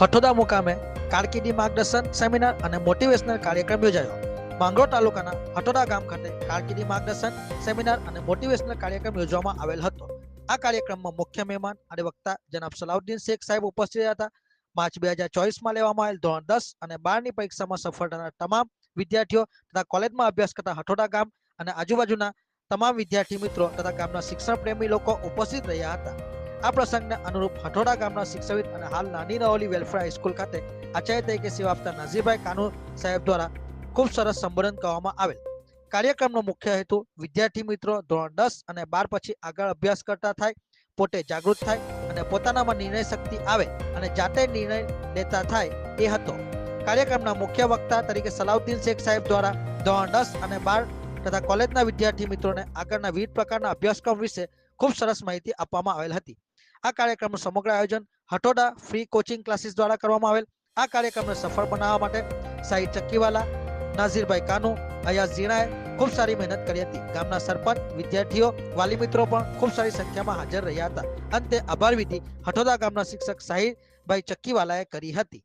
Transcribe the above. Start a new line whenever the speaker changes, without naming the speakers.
હઠોદા મુકામે કારકિર્દી માર્ગદર્શન, સેમિનાર અને મોટિવેશનલ કાર્યક્રમ યોજાયો. માંગરોળ તાલુકાના હઠોદા ગામ ખાતે કારકિર્દી માર્ગદર્શન, સેમિનાર અને મોટિવેશનલ કાર્યક્રમ યોજવામાં આવેલ હતો. આ કાર્યક્રમમાં મુખ્ય મહેમાન અને વક્તા જનાબ સલાઉદ્દીન શેખ સાહેબ ઉપસ્થિત હતા. માર્ચ બે હજાર ચોવીસમાં લેવામાં આવેલ ધોરણ દસ અને બારની પરીક્ષામાં સફળ થનાર તમામ વિદ્યાર્થીઓ તથા કોલેજમાં અભ્યાસ કરતા હઠોડા ગામ અને આજુબાજુના તમામ વિદ્યાર્થી મિત્રો તથા ગામના શિક્ષણ પ્રેમી લોકો ઉપસ્થિત રહ્યા હતા. આ પ્રસંગને અનુરૂપ હઠોડા ગામના શિક્ષવિદ અને હાલ નાની નવલી વેલફેર હાઈસ્કૂલ ખાતે આચાર્ય તરીકે સેવા આપતા નઝીરભાઈ કાનુ સાહેબ દ્વારા ખૂબ સરસ સંબોધન કરવામાં આવેલ. કાર્યક્રમનો મુખ્ય હેતુ વિદ્યાર્થી મિત્રો ધોરણ દસ અને બાર પછી આગળ અભ્યાસ કરતા થાય, પોતે જાગૃત થાય અને પોતાનામાં નિર્ણય શક્તિ આવે અને જાતે નિર્ણય લેતા થાય એ હતો. કાર્યક્રમના મુખ્ય વક્તા તરીકે સલાઉદ્દીન શેખ સાહેબ દ્વારા ધોરણ દસ અને બાર તથા કોલેજના વિદ્યાર્થી મિત્રોને આગળના વિવિધ પ્રકારના અભ્યાસક્રમ વિશે ખૂબ સરસ માહિતી આપવામાં આવેલ હતી. આ કાર્યક્રમનું સમગ્ર આયોજન હટોડા ફ્રી કોચિંગ ક્લાસીસ દ્વારા કરવામાં આવેલ. આ કાર્યક્રમને સફળ બનાવવા માટે સાહિદ ચક્કીવાલા, નાઝીરભાઈ કાનુ, અયાઝ ઝીણાએ ખૂબ સારી મહેનત કરી હતી. ગામના સરપંચ, વિદ્યાર્થીઓ, વાલી મિત્રો પણ ખૂબ સારી સંખ્યામાં હાજર રહ્યા હતા. અંતે આભાર વિધિ હઠોદા ગામના શિક્ષક સાહિદભાઈ ચક્કીવાલાએ કરી હતી.